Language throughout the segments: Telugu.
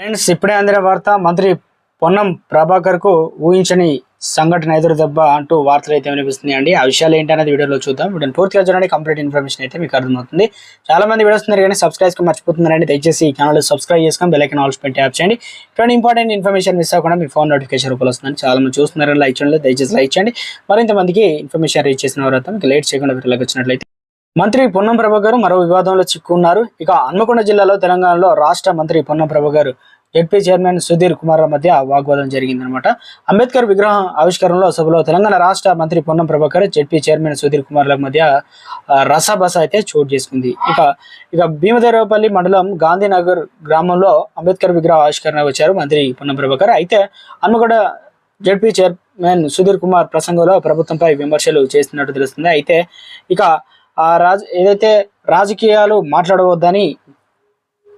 ఫ్రెండ్స్ ఇప్పుడే అందిన వార్త మంత్రి పొన్నం ప్రభాకర్కు ఊహించని సంఘటన ఎదురు దెబ్బ అంటూ వార్తలు అయితే వినిపిస్తున్నాయి అండి. ఆ విషయాలు ఏంటనేది వీడియోలో చూద్దాం. వీడియోని పూర్తిగా చూడండి కంప్లీట్ ఇన్ఫర్మేషన్ అయితే మీకు అర్థమవుతుంది. చాలా మంది వీడియోస్ ఉన్నారు కానీ సబ్స్క్రైబ్కి మర్చిపోతున్నారండి. దయచేసి ఈ ఛానల్ సబ్స్క్రైబ్ చేసుకొని బెల్ ఆల్స్ పెట్టి ట్యాప్ చేయండి. ఇటువంటి ఇంపార్టెంట్ ఇన్ఫర్మేషన్ మిస్ అవ్వకుండా మీ ఫోన్ నోటిఫికేషన్ రూపంలో వస్తుంది చాలా మంది చూస్తున్నారు. లైక్ చేయండి దయచేసి లైక్ చేయండి. మరింత మందికి ఇన్ఫర్మేషన్ రీచ్ చేసిన తర్వాత మీకు లేట్ చేయకుండా వీటిలోకి వచ్చినట్లయితే మంత్రి పొన్నం ప్రభాకర్ మరో వివాదంలో చిక్కున్నారు. ఇక హన్మకొండ జిల్లాలో తెలంగాణలో రాష్ట్ర మంత్రి పొన్నం ప్రభాకర్ జడ్పీ చైర్మన్ సుధీర్ కుమార్ మధ్య వాగ్వాదం జరిగిందనమాట అంబేద్కర్ విగ్రహం ఆవిష్కరణలో సభలో తెలంగాణ రాష్ట్ర మంత్రి పొన్నం ప్రభాకర్ జడ్పీ చైర్మన్ సుధీర్ కుమార్ల మధ్య ఆ, రసాబస అయితే చోటు చేసుకుంది. ఇక ఇక భీమదేవపల్లి మండలం గాంధీనగర్ గ్రామంలో అంబేద్కర్ విగ్రహ ఆవిష్కరణ వచ్చారు మంత్రి పొన్నం ప్రభాకర్ అయితే హన్మకొండ జడ్పీ చైర్మన్ సుధీర్ కుమార్ ప్రసంగంలో ప్రభుత్వంపై విమర్శలు చేస్తున్నట్టు తెలుస్తుంది. అయితే ఇక ఆ రాజ ఏదైతే రాజకీయాలు మాట్లాడవద్దని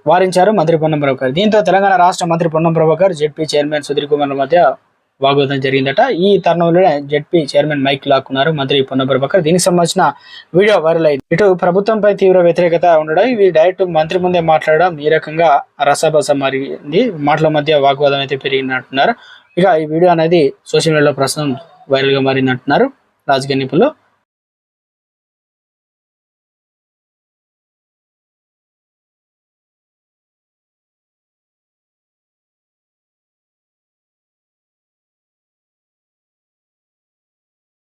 వారించారు మంత్రి పొన్నం ప్రభాకర్. దీంతో తెలంగాణ రాష్ట్ర మంత్రి పొన్నం ప్రభాకర్ జెడ్పీ చైర్మన్ సుధీర్ కుమార్ మధ్య వాగ్వాదం జరిగిందట. ఈ తరుణంలోనే జెడ్పీ చైర్మన్ మైక్ లాక్కున్నారు మంత్రి పొన్నం ప్రభాకర్. దీనికి సంబంధించిన వీడియో వైరల్ అయింది. ఇటు ప్రభుత్వంపై తీవ్ర వ్యతిరేకత ఉండడం ఇవి డైరెక్ట్ మంత్రి ముందే మాట్లాడడం ఈ రకంగా రసభస మారింది. మాటల మధ్య వాగ్వాదం అయితే పెరిగింది అంటున్నారు ఇక ఈ వీడియో అనేది సోషల్ మీడియాలో ప్రస్తుతం వైరల్గా మారింది అంటున్నారు రాజకీయ నిపుణులు.